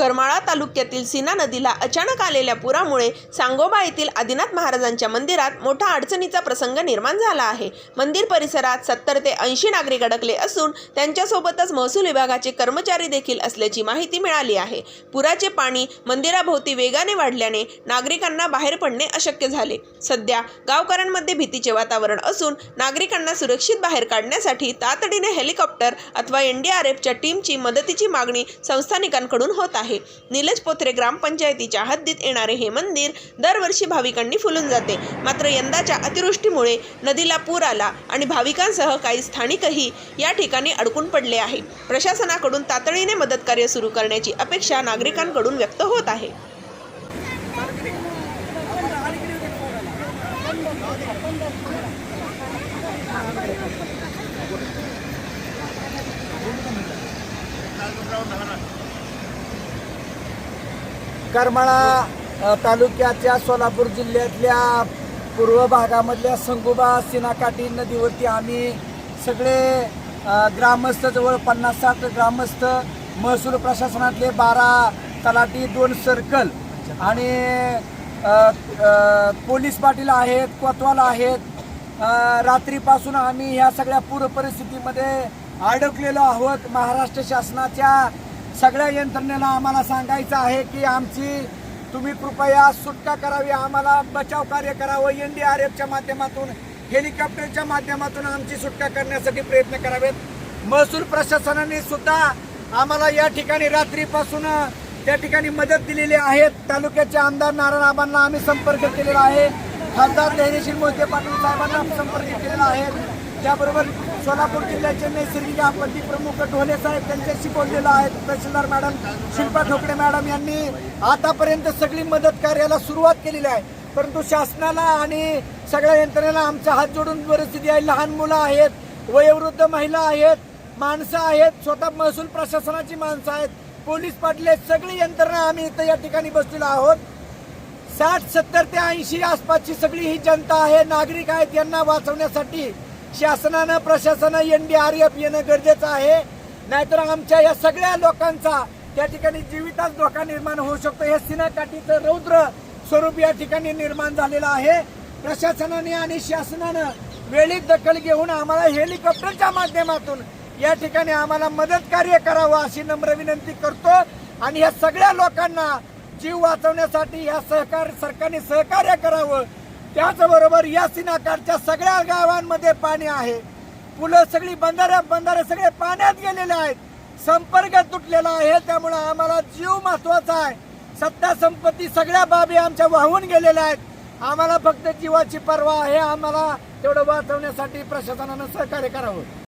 करमाळा तालुक्यातील सीना नदीला अचानक आलेल्या पुरामुळे सांगोबा येथील आदिनाथ महाराजांच्या मंदिरात मोठा अडचणीचा प्रसंग निर्माण झाला आहे. मंदिर परिसरात सत्तर ते ऐंशी नागरिक अडकले असून त्यांच्यासोबतच महसूल विभागाचे कर्मचारी देखील असल्याची माहिती मिळाली आहे. पुराचे पाणी मंदिराभोवती वेगाने वाढल्याने नागरिकांना बाहेर पडणे अशक्य झाले. सध्या गावकऱ्यांमध्ये भीतीचे वातावरण असून नागरिकांना सुरक्षित बाहेर काढण्यासाठी तातडीने हेलिकॉप्टर अथवा एनडीआरएफच्या टीमची मदतीची मागणी संस्थानिकांकडून होत आहे. निलेश पोथरे ग्रामपंचायतीच्या हद्दीत येणारे हे मंदिर दरवर्षी भाविकांनी फुलून जाते. मात्र यंदाच्या अतिवृष्टीमुळे नदीला पूर आला आणि भाविकांसह काही स्थानिकही या ठिकाणी अडकून पडले आहे. प्रशासनाकडून तातडीने मदत कार्य सुरू करण्याची अपेक्षा नागरिकांकडून व्यक्त होत आहे. करमाळा तालुक्याच्या सोलापूर जिल्ह्यातल्या पूर्व भागामधल्या संगोबा सिनाकाठी नदीवरती आम्ही सगळे ग्रामस्थ जवळ पन्नास साठ ग्रामस्थ महसूल प्रशासनातले बारा तलाठी दोन सर्कल आणि पोलीस पाटील आहेत कोतवाल आहेत. रात्रीपासून आम्ही ह्या सगळ्या पूर परिस्थितीमध्ये अडकलेलो आहोत. महाराष्ट्र शासनाच्या सगळ्या यंत्रणेला आम्हाला सांगायचं आहे की आमची तुम्ही कृपया सुटका करावी आम्हाला बचाव कार्य करावं. एन डी आर एफच्या माध्यमातून हेलिकॉप्टरच्या माध्यमातून आमची सुटका करण्यासाठी प्रयत्न करावेत. महसूल प्रशासनाने सुद्धा आम्हाला या ठिकाणी रात्रीपासून त्या ठिकाणी मदत दिलेली आहे. तालुक्याचे आमदार नारायणआबांना आम्ही संपर्क केलेला आहे. खासदार धैर्यशील मोहिते पाटील साहेबांना संपर्क केलेला आहे. त्याबरोबर सोलापूर जिल्ह्याचे नैसर्गिक आपत्ती प्रमुख ढोले साहेब त्यांच्याशी बोललेलो आहेत. तहसीलदार मॅडम शिल्पा ठोकडे मॅडम यांनी आतापर्यंत सगळी मदत कार्याला सुरुवात केलेली आहे. परंतु शासनाला आणि सगळ्या यंत्रणेला आमचा हात जोडून परिस्थिती आहे. लहान मुलं आहेत वयोवृद्ध महिला आहेत माणसं आहेत स्वतः महसूल प्रशासनाची माणसं आहेत. पोलीस पाटले सगळी यंत्रणा आम्ही इथं या ठिकाणी बसलेलो आहोत. साठ सत्तर ते ऐंशी आसपासची सगळी ही जनता आहे नागरिक आहेत यांना वाचवण्यासाठी शासनानं प्रशासन एन डी आर एफ येणं गरजेचं आहे. नाहीतर आमच्या या सगळ्या लोकांचा त्या ठिकाणी जीविताच धोका निर्माण होऊ शकतो. हे सिनाकाठीचं रौद्र स्वरूप या ठिकाणी निर्माण झालेलं आहे. प्रशासनाने आणि शासनानं वेळी दखल घेऊन आम्हाला हेलिकॉप्टरच्या माध्यमातून या ठिकाणी आम्हाला मदत कार्य करावं अशी नम्र विनंती करतो. आणि या सगळ्या लोकांना जीव वाचवण्यासाठी या सहकार सरकारने सहकार्य करावं त्याचबरोबर या सिनाकारच्या सगळ्या गावांमध्ये पाणी आहे. पुलं सगळी बंधाऱ्या बंधारे सगळे पाण्यात गेलेले आहेत. संपर्क तुटलेला आहे त्यामुळं आम्हाला जीव महत्त्वाचा आहे. सत्ता संपत्ती सगळ्या बाबी आमच्या वाहून गेलेल्या आहेत. आम्हाला फक्त जीवाची पर्वा आहे. आम्हाला तेवढं वाचवण्यासाठी प्रशासनानं सहकार्य करावं.